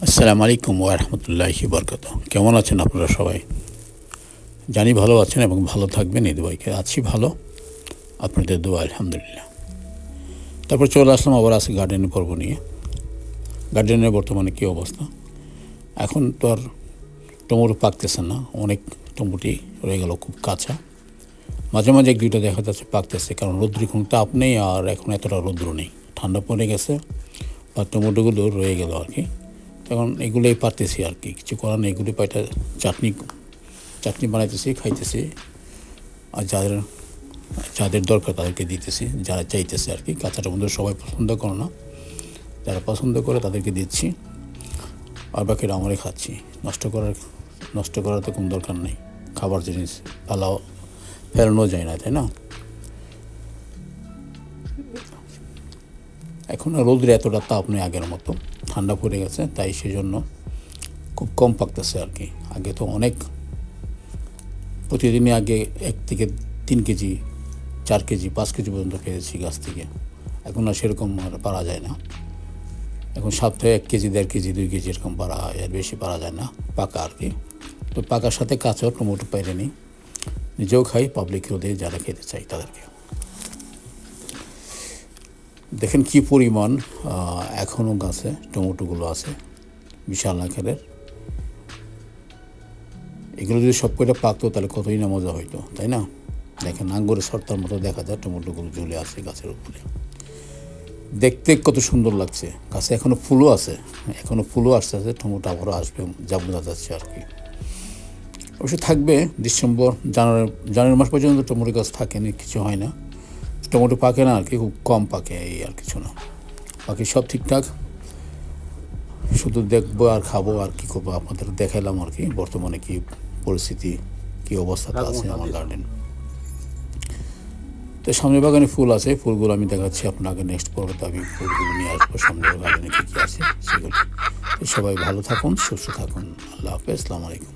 আসসালামু আলাইকুম ওরহমতুল্লাহি বরকত কেমন আছেন আপনারা সবাই? জানি ভালো আছেন এবং ভালো থাকবেন, এই দুবাইকে আছি ভালো, আপনাদের দোয়া, আলহামদুলিল্লাহ। তারপর চলে আসলাম আবার আছে গার্ডেনের পর্ব নিয়ে। গার্ডেনের বর্তমানে কী অবস্থা? এখন তো আর টমেটো পাকতেছে না, অনেক টমেটোই রয়ে গেল খুব কাঁচা। মাঝে মাঝে এক দুইটা দেখা যাচ্ছে পাকতেছে, কারণ রৌদ্র কোনো তাপ নেই আর এখন এতটা রৌদ্র নেই। ঠান্ডা পড়ে গেছে বা টমেটোগুলো রয়ে গেল আর কি। তখন এগুলোই পারতেছি আর কি। কিছু করার নেই এগুলি পাইটা চাটনি চাটনি বানাইতেছি, খাইতেছি। আর যাদের যাদের দরকার তাদেরকে দিতেছি, যারা চাইতেছে আর কি। কাঁচাটা টমেটো সবাই পছন্দ করে না। যারা পছন্দ করে তাদেরকে দিচ্ছি। আর বাকিরা আমরাই খাচ্ছি। নষ্ট করার নষ্ট করার তো কোনো দরকার নেই। খাবার জিনিস ভালো ফেরানো যায় না, তাই না? এখন রোদ্রে এতটা তাপ নেই আগের মতো। ঠান্ডা পড়ে গেছে, তাই সেজন্য খুব কম পাকতেছে আর কি। আগে তো অনেক, প্রতিদিনই আগে এক থেকে তিন কেজি, চার কেজি, পাঁচ কেজি পর্যন্ত পেয়েছি গাছ থেকে। এখন আর সেরকম আর পারা যায় না। এখন সপ্তাহে এক কেজি, দেড় কেজি, দুই কেজি এরকম পারা হয়, আর বেশি পারা যায় না, পাকা আর কি। তো পাকার সাথে কাঁচাও টমেটো পাইলে নিই। নিজেও খাই পাবলিকেও দিই, যারা খেতে চাই তাদেরকে দেখেন কি পরিমাণ এখনও গাছে টমেটোগুলো আছে, বিশাল আকারের। এগুলো যদি সব কয়টা পাকতো, তাহলে কতই না মজা হইতো, তাই না? দেখেন আঙ্গুরের সর্তার মতো দেখা যায়, টমেটোগুলো ঝুলে আছে গাছের উপরে। দেখতে কত সুন্দর লাগছে। গাছে এখনও ফুলও আছে এখনও ফুলও আসতে আছে টমেটো আবারও আসবে, যা বোঝা যাচ্ছে আর কি। অবশ্য থাকবে, ডিসেম্বর, জানুয়ারি জানুয়ারি মাস পর্যন্ত টমেটো গাছ থাকেনি, কিছু হয় না। টমেটো পাকে না আর কি খুব কম পাকে এই আর কিছু না। বাকি সব ঠিকঠাক। শুধু দেখব আর খাব আর কি করব আপনাদের দেখাইলাম আর কি বর্তমানে কি পরিস্থিতি কি অবস্থাতে আছে আমার গার্ডেন তো সামনে বাগানে ফুল আছে ফুলগুলো আমি দেখাচ্ছি আপনাকে নেক্সট পর্বতে আমি ফুলগুলো নিয়ে আসব সামনে বাগানে কী কী আছে সেগুলো। সবাই ভালো থাকুন সুস্থ থাকুন আল্লাহ হাফেজ আসসালামু আলাইকুম।